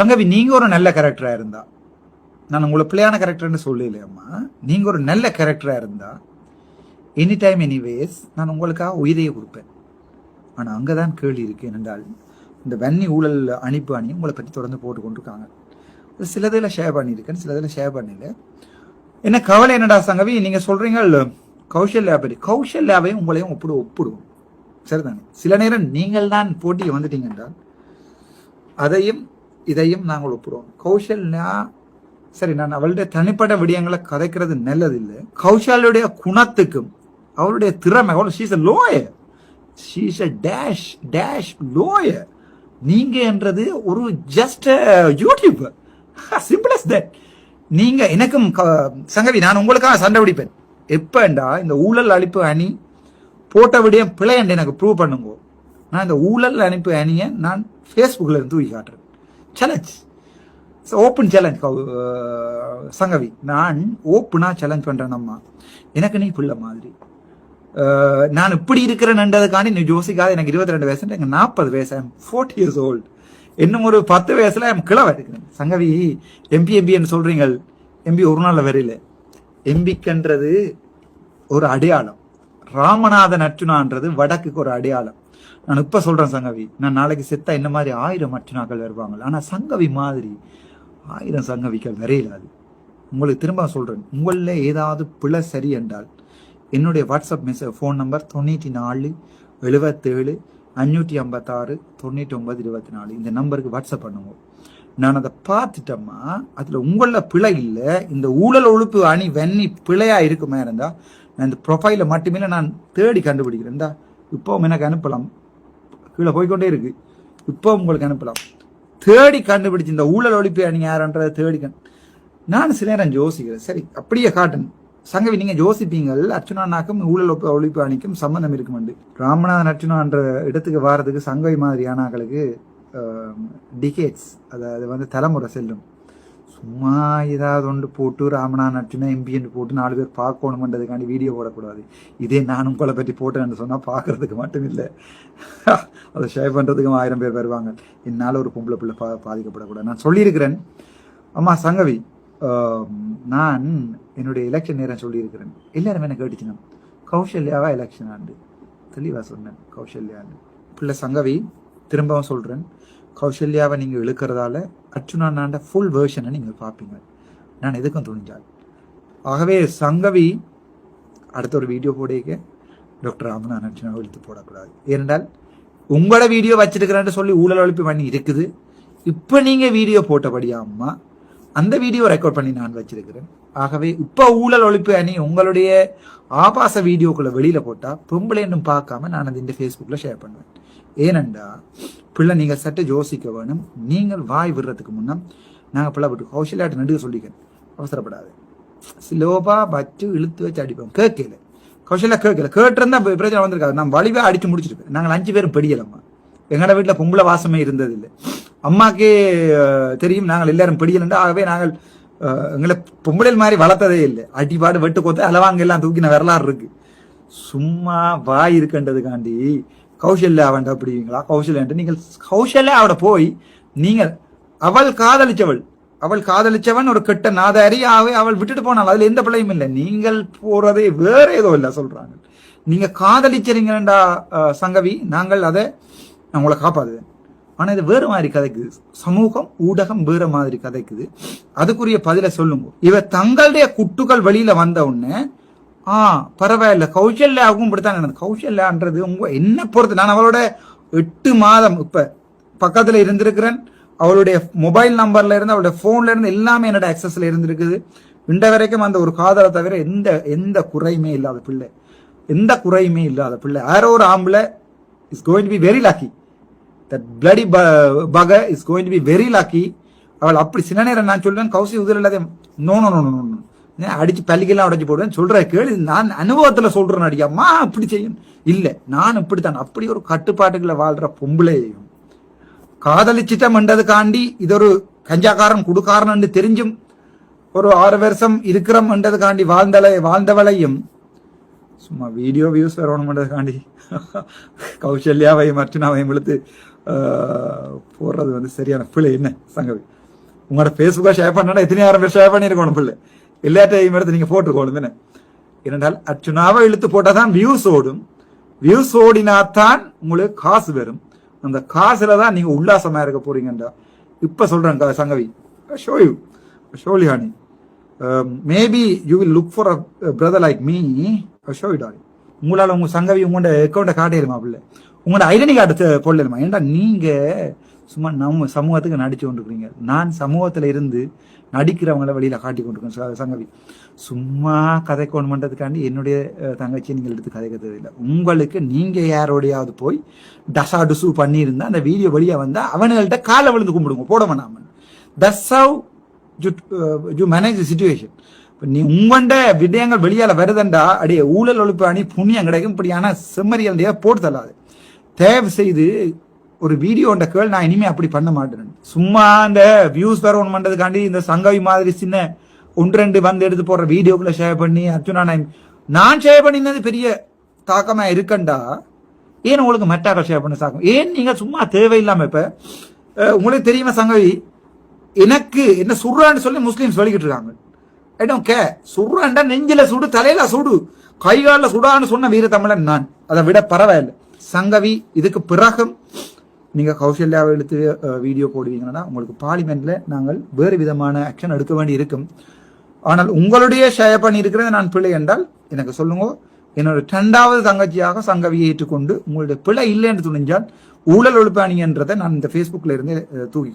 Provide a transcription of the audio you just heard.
சங்கவி நீங்க ஒரு நல்ல கேரக்டரா இருந்தா நான் உங்களை பிள்ளையான கேரக்டர்னு சொல்லலையம்மா நீங்க ஒரு நல்ல கேரக்டரா இருந்தா எனி டைம் எனிவேஸ் நான் உங்களுக்காக உயிரையே கொடுப்பேன். ஆனா அங்கதான் கேள்வி இருக்கு என்னென்றால் இந்த வன்னி ஊழல் அணிப்பு அணி உங்களை பற்றி தொடர்ந்து போட்டு கொண்டிருக்காங்க. சிலதில் ஷேர் பண்ணியிருக்கேன் சிலதில் ஷேர் பண்ணல. என்ன கவலை என்னடா சங்கவி? நீங்க சொல்றீங்க கௌசல்யா பற்றி லேபையும் உங்களையும் ஒப்பிடு ஒப்பிடுவோம். சரிதானே? சில நேரம் நீங்கள் தான் போட்டிக்கு வந்துட்டீங்க என்றால் அதையும் இதையும் நாங்கள் ஒப்பிடுவோம் கௌஷல்யா சரி நான் அவளுடைய தனிப்பட்ட விடயங்களை கதைக்கிறது நல்லதில்லை. கௌஷாலுடைய குணத்துக்கும் அவளுடைய திறமை அவள் she's a lawyer she's a dash dash lawyer நீங்க என்றது ஒரு just YouTube simple as that நீங்க எனக்கும் க- சங்கவி நான் உங்களுக்காக சண்டை பிடிப்பேன். எப்பண்டா இந்த ஊழல் அழிப்பு அணி போட்ட விடயம் பிழையண்டு எனக்கு ப்ரூவ் பண்ணுங்க. நான் இந்த ஊழல் அனுப்பு அணியை நான் ஃபேஸ்புக்கில் இருந்து தூக்கி காட்டுறேன். சேலஞ்ச் ஓப்பன் சேலஞ்ச் சங்கவி நான் ஓப்பனாக சேலஞ்ச் பண்ணுறேனம்மா அம்மா. எனக்கு நீ பிள்ளை மாதிரி. Uh, நான் இப்படி இருக்கிறேன்ன்றதுக்காண்டி நீ ஜோசிக்காத எனக்கு இருபத்தி ரெண்டு வயசு எனக்கு நாற்பது வயசு. ஐம் ஃபோர்ட்டி இயர்ஸ் ஓல்டு இன்னும் ஒரு பத்து வயசுல ஐம் கிழவ இருக்கிறேன். சங்கவி எம்பி எம்பின்னு சொல்றீங்க எம்பி ஒரு நாளில் வரையில எம்பிக்குன்றது ஒரு அடையாளம். ராமநாதன் அர்ச்சுனான்றது வடக்குக்கு ஒரு அடையாளம். நான் இப்போ சொல்கிறேன் சங்கவி. நான் நாளைக்கு செத்தா இந்த மாதிரி ஆயிரம் அர்ச்சுனாக்கள் வருவாங்க? ஆனால் சங்கவி மாதிரி ஆயிரம் சங்கவிகள் வரையிலாது உங்களுக்கு திரும்ப சொல்கிறேன் உங்களில் ஏதாவது பிழை சரி என்றால் என்னுடைய வாட்ஸ்அப் மெசேஜ் ஃபோன் நம்பர் தொண்ணூற்றி நாலு எழுபத்தேழு அஞ்சூற்றி ஐம்பத்தாறு தொண்ணூற்றி ஒன்பது இருபத்தி நாலு. இந்த நம்பருக்கு வாட்ஸ்அப் பண்ணுங்க. நான் அதை பார்த்துட்டோம்மா அதில் உங்களில் பிழை இல்லை. இந்த ஊழல் ஒழுப்பு அணி வெண்ணி பிழையாக இருக்குமே இருந்தால் நான் இந்த ப்ரொஃபைலை மட்டுமே நான் தேடி கண்டுபிடிக்கிறேன்டா இப்போவும் எனக்கு அனுப்பலாம். கீழே போய்க்கொண்டே இருக்கு. இப்போ உங்களுக்கு அனுப்பலாம். தேடி கண்டுபிடிச்சு இந்த ஊழல் ஒழிப்பு அணி யாருன்றதை தேடி கண் நான் சில நேரம் யோசிக்கிறேன். சரி அப்படியே காட்டன் சங்கவி நீங்க யோசிப்பீங்கள் அர்ச்சுனானாக்கும் ஊழல் ஒப்ப ஒழிப்பு அணிக்கும் சம்பந்தம் இருக்குமெண்டு ராமநாதன் அர்ச்சுனான்ற இடத்துக்கு வாரதுக்கு சங்கவி மாதிரியானாக்களுக்கு டிகேட்ஸ் அதாவது வந்து தலைமுறை செல்லும். சும்மா ஏதாவது ஒன்று போட்டு ராமனா நட்டுனா எம்பின்னு போட்டு நாலு பேர் பார்க்கணுமன்றதுக்காண்டி வீடியோ போடக்கூடாது. இதே நானும் உங்களை பற்றி போட்டேன்னு சொன்னால் பார்க்கறதுக்கு மட்டும் இல்லை. அதை ஷேர் பண்ணுறதுக்கும் ஆயிரம் பேர் வருவாங்க. என்னால் ஒரு பொம்பளை பிள்ளை பா பாதிக்கப்படக்கூடாது. நான் சொல்லியிருக்கிறேன். அம்மா சங்கவி நான் என்னுடைய எலெக்ஷன் நேரம் சொல்லியிருக்கிறேன். எல்லாரும் என்ன கேட்டுச்சுங்க கௌசல்யாவா எலெக்ஷன் ஆண்டு? தெளிவாக சொன்னேன் கௌசல்யான்னு. பிள்ளை சங்கவி திரும்பவும் சொல்கிறேன் கௌசல்யாவை நீங்கள் இழுக்கிறதால அர்ச்சுனாண்ட ஃபுல் வேர்ஷனை நீங்கள் பார்ப்பீங்க நான் எதுக்கும் துணிஞ்சால். ஆகவே சங்கவி அடுத்த ஒரு வீடியோ போடுங்க. டாக்டர் ராமநாதன் அர்ச்சனாவை இழுத்து போடக்கூடாது. ஏனென்றால் உங்களோட வீடியோ வச்சிருக்கிறேன்னு சொல்லி ஊழல் ஒழிப்பு பண்ணி இருக்குது. இப்போ நீங்கள் வீடியோ போட்டபடியா அம்மா அந்த வீடியோ ரெக்கார்ட் பண்ணி நான் வச்சிருக்கிறேன். ஆகவே இப்போ ஊழல் ஒழிப்பு அணி உங்களுடைய ஆபாச வீடியோக்குள்ள வெளியில போட்டா பொம்பளைன்னு பார்க்காம நான் அது இந்த ஃபேஸ்புக்ல ஷேர் பண்ணுவேன். ஏனண்டா பிள்ளை நீங்கள் சட்டை யோசிக்க வேணும். நீங்கள் வாய் விடுறதுக்கு முன்னே நாங்கள் பிள்ளை விட்டு கௌசல்யாட்ட நடுக்க சொல்லிக்கிறேன். அவசரப்படாது. ஸ்லோபா வச்சு இழுத்து வச்சு அடிப்போம். கேட்கல. கௌசல்யா கேட்கல. கேட்டிருந்தா பிரச்சனை வந்திருக்காது. நான் வலிவே அடிச்சு முடிச்சிருப்பேன். நாங்கள் அஞ்சு பேரும் படியலம்மா. எங்களோட வீட்டில் பொம்பளை வாசமே இருந்ததில்லை. அம்மாக்கே தெரியும் நாங்கள் எல்லாரும் பிடிக்கலண்டா ஆகவே நாங்கள் எங்களை பொம்பளை மாதிரி வளர்த்ததே இல்லை. அடிபாடு வெட்டு கொத்து அளவாங்க எல்லாம் தூக்கின வரலாறு இருக்கு. சும்மா வாய் இருக்குன்றதுக்காண்டி கௌசல்யா அவன்ட அப்படிங்களா கௌசல்யான்ட்டு நீங்கள் கௌசல்யா அவட போய் நீங்கள் அவள் காதலிச்சவள். அவள் காதலிச்சவன் ஒரு கெட்ட நாதாரி ஆவே அவள் விட்டுட்டு போனாள் அதுல எந்த பிள்ளையும் இல்லை. நீங்கள் போறதே வேற ஏதோ இல்லை சொல்றாங்க. நீங்க காதலிச்சறீங்கடா சங்கவி. நாங்கள் அதை நான் உங்களை காப்பாத்துவேன். ஆனா இது வேறு மாதிரி கதைக்குது. சமூகம் ஊடகம் வேற மாதிரி கதைக்குது. அதுக்குரிய பதில சொல்லுங்க இவ தங்களுடைய குட்டுகள் வெளியில வந்த உடனே ஆ பரவாயில்ல கௌசல்யாவுக்கும் இப்படித்தான் நடந்தது. கௌசல்யான்றது உங்க என்ன பொறுத்து? நான் அவளோட எட்டு மாதம் இப்ப பக்கத்துல இருந்திருக்கிறேன். அவளுடைய மொபைல் நம்பர்ல இருந்து அவளுடைய போன்ல இருந்து எல்லாமே என்னோட ஆக்சஸ்ல இருந்திருக்குது. இன்ற வரைக்கும் அந்த ஒரு காதலை தவிர எந்த எந்த குறையுமே இல்லாத பிள்ளை. எந்த குறையுமே இல்லாத பிள்ளை. யாரோ ஒரு ஆம்பளை is going to be very lucky that bloody bugger is going to be very lucky அவள் அப்படி சின்ன நேரம் நான் சொல்றேன் கௌசி உதிர இல்லாத நோ நோ நோ நோ அடிச்சு பள்ளிக்கெல்லாம் உடைச்சு போடுவேன் சொல்ற கேள்வி நான் அனுபவத்துல சொல்றேன் அடிக்காமா அப்படி செய்யும். இல்ல நான் இப்படித்தான் அப்படி ஒரு கட்டுப்பாட்டுகளை வாழ்ற பொம்பளையையும் காண்டி இது ஒரு கஞ்சாக்காரன் குடுக்காரன் தெரிஞ்சும் ஒரு ஆறு வருஷம் இருக்கிறோம்ன்றதுக்காண்டி வாழ்ந்தலை வாழ்ந்தவளையும் சும்மா வீடியோ வியூஸ் வரணுன்றதுக்காண்டி கௌசல்யாவையும் அர்ச்சனாவையும் இழுத்து போடுறது வந்து சரியான பிள்ளை என்ன சங்கவி? உங்களோட ஃபேஸ்புக்கை ஷேர் பண்ணா எத்தனையாயிரம் பேர் ஷேர் பண்ணியிருக்கணும் பிள்ளை. எல்லாத்தையும் எடுத்து நீங்க போட்டுருக்கணும் தானே ஏனென்றால் அர்ச்சுனாவை இழுத்து போட்டால் தான் வியூஸ் ஓடும். வியூஸ் ஓடினாத்தான் உங்களுக்கு காசு வரும். அந்த காசுல தான் நீங்க உல்லாசமா இருக்க போறீங்கன்றா. இப்ப சொல்றேன் Sangavi. Show you surely honey maybe you will look for a brother like me show you டாரி உங்களால உங்க சங்கவி உங்களோட அக்கௌண்ட்டை காட்டிடுமா பிள்ளை? உங்களோட ஐடென்டி கார்டு போடலுமா ஏன்டா நீங்க சும்மா நம்ம சமூகத்துக்கு நடிச்சு கொண்டிருக்கிறீங்க. நான் சமூகத்துல இருந்து நடிக்கிறவங்கள வெளியில காட்டி கொண்டிருக்கேன் சங்கவி. சும்மா கதை கொண்டு பண்றதுக்காண்டி என்னுடைய தங்கச்சியை நீங்கள் எடுத்து கதைக்க இல்லை. உங்களுக்கு நீங்க யாரோடையாவது போய் டசா டுசு பண்ணியிருந்தா அந்த வீடியோ வழியா வந்தா அவனுங்கள்ட்ட காலை விழுந்து கும்பிடுங்க. போட வேணாம. This how you manage situation நீ உங்கண்ட விடயங்கள் வெளியால வருதண்டா அடியே ஊழல் ஒழிப்பு அணி புண்ணியம் கிடைக்கும் இப்படியான செம்மறியல் போட்டு தள்ளாது. தயவு செய்து ஒரு வீடியோண்ட கேள் நான் இனிமே அப்படி பண்ண மாட்டேன். சும்மா அந்த வியூஸ் வரணும் பண்றதுக்காண்டி இந்த சங்கவி மாதிரி சின்ன ஒன்று ரெண்டு வந்து எடுத்து போடுற வீடியோக்குள்ள ஷேர் பண்ணி அர்ஜுனா நான் நான் ஷேர் பண்ணினது பெரிய தாக்கமா இருக்கண்டா? ஏன் உங்களுக்கு மெட்டாக்கள் ஷேர் பண்ண தாக்கம் ஏன் நீங்க சும்மா தேவையில்லாம இப்ப உங்களுக்கு தெரியுமா சங்கவி? எனக்கு என்ன சுடுறான்னு சொல்லி முஸ்லீம்ஸ் வலிக்கிட்டு இருக்காங்க. ஐ டோன்ட் கே சுடுறான்டா நெஞ்சில சுடு தலையில சுடு கைகாலில் சுடான்னு சொன்ன வீர தமிழன் நான். அதை விட பரவாயில்லை. சங்கவி இதுக்கு பிறகும் நீங்கள் கௌசல்யாவை எடுத்து வீடியோ போடுவீங்கன்னா உங்களுக்கு பார்லிமெண்ட்ல நாங்கள் வேறு விதமான ஆக்ஷன் எடுக்க வேண்டி இருக்கும் ஆனால் உங்களுடைய ஷேர் பண்ணியிருக்கிறது நான் பிள்ளை என்றால் எனக்கு சொல்லுங்க என்னோட ரெண்டாவது தங்கச்சியாக சங்கவியை ஏற்றுக்கொண்டு உங்களுடைய பிழை இல்லை என்று துணிஞ்சால் ஊழல் ஒழுப்பாணி என்றதை நான் இந்த ஃபேஸ்புக்கில் இருந்து தூக்கி